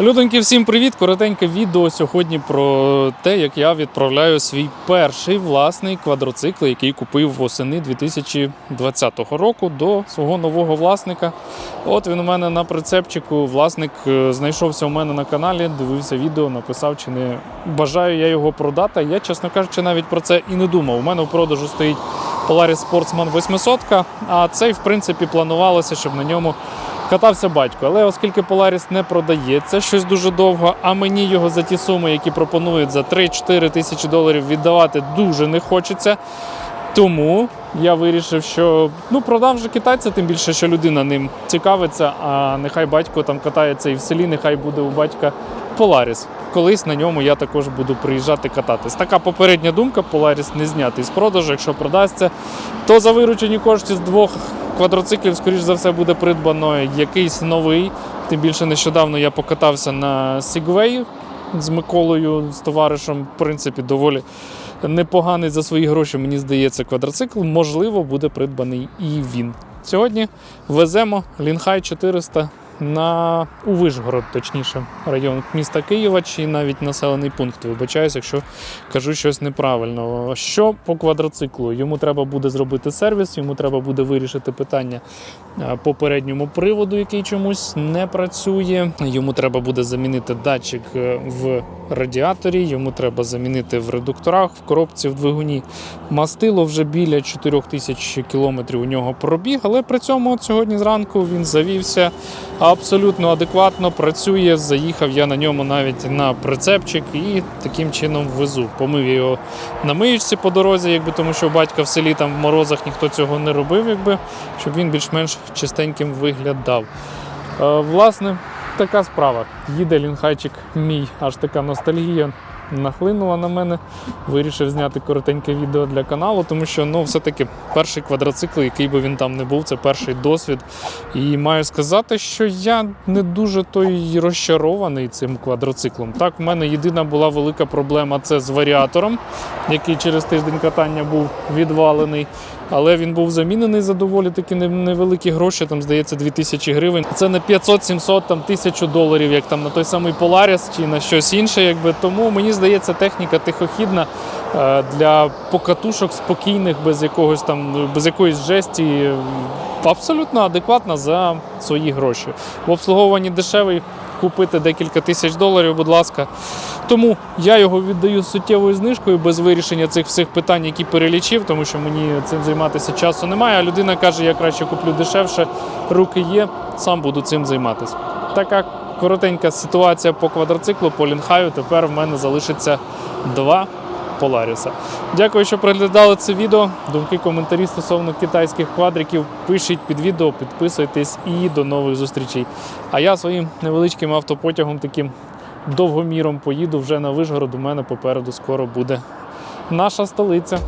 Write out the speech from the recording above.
Людоньки, всім привіт! Коротеньке відео сьогодні про те, як я відправляю свій перший власний квадроцикл, який купив восени 2020 року до свого нового власника. От він у мене на прицепчику. Власник е, знайшовся у мене на каналі, дивився відео, написав, чи не бажаю я його продати. Я, чесно кажучи, навіть про це і не думав. У мене в продажу стоїть Polaris Sportsman 800, а цей, в принципі, планувалося, щоб на ньому катався батько. Але оскільки Polaris не продається щось дуже довго, а мені його за ті суми, які пропонують за 3-4 тисячі доларів віддавати, дуже не хочеться. Тому я вирішив, що ну продам вже китайця, тим більше, що людина ним цікавиться, а нехай батько там катається і в селі, нехай буде у батька Polaris. Колись на ньому я також буду приїжджати кататись. Така попередня думка, Polaris не знятий з продажу. Якщо продасться, то за виручені кошти з двох квадроциклів, скоріш за все, буде придбано якийсь новий. Тим більше нещодавно я покатався на Segway з Миколою, з товаришем. В принципі, доволі непоганий за свої гроші, мені здається, квадроцикл. Можливо, буде придбаний і він. Сьогодні веземо Лінхай 400 на у Вишгород, точніше, район міста Києва чи навіть населений пункт. Вибачаюсь, якщо кажу щось неправильно. Що по квадроциклу? Йому треба буде зробити сервіс, йому треба буде вирішити питання е, по передньому приводу, який чомусь не працює. Йому треба буде замінити датчик е, в радіаторі, йому треба замінити в редукторах, в коробці, в двигуні. Мастило вже біля 4000 кілометрів у нього пробіг, але при цьому от сьогодні зранку він завівся абсолютно адекватно, працює. Заїхав я на ньому навіть на прицепчик і таким чином везу. Помив його на миючці по дорозі, якби тому що батька в селі там в морозах ніхто цього не робив, якби, щоб він більш-менш чистеньким виглядав. Е, власне, така справа. Їде лінхайчик мій, аж така ностальгія нахлинула на мене. Вирішив зняти коротеньке відео для каналу, тому що ну, все-таки перший квадроцикл, який би він там не був, це перший досвід. І маю сказати, що я не дуже той розчарований цим квадроциклом. Так, в мене єдина була велика проблема це з варіатором, який через тиждень катання був відвалений. Але він був замінений за доволі таки невеликі гроші, там здається 2000 гривень. Це не 500-700, там 1000 доларів, як там на той самий Polaris чи на щось інше. Якби тому мені здається, техніка тихохідна е, для покатушок спокійних, без якогось там без якоїсь жесті. Абсолютно адекватна за свої гроші. В обслуговуванні дешевий купити декілька тисяч доларів, будь ласка. Тому я його віддаю з суттєвою знижкою без вирішення цих всіх питань, які перелічив, тому що мені цим займатися часу немає. А людина каже, я краще куплю дешевше, руки є, сам буду цим займатися. Така коротенька ситуація по квадроциклу, по лінхаю. Тепер в мене залишиться два Поларіса. Дякую, що приглядали це відео. Думки, коментарі стосовно китайських квадриків пишіть під відео, підписуйтесь і до нових зустрічей. А я своїм невеличким автопотягом таким довгоміром поїду вже на Вишгород. У мене попереду скоро буде наша столиця.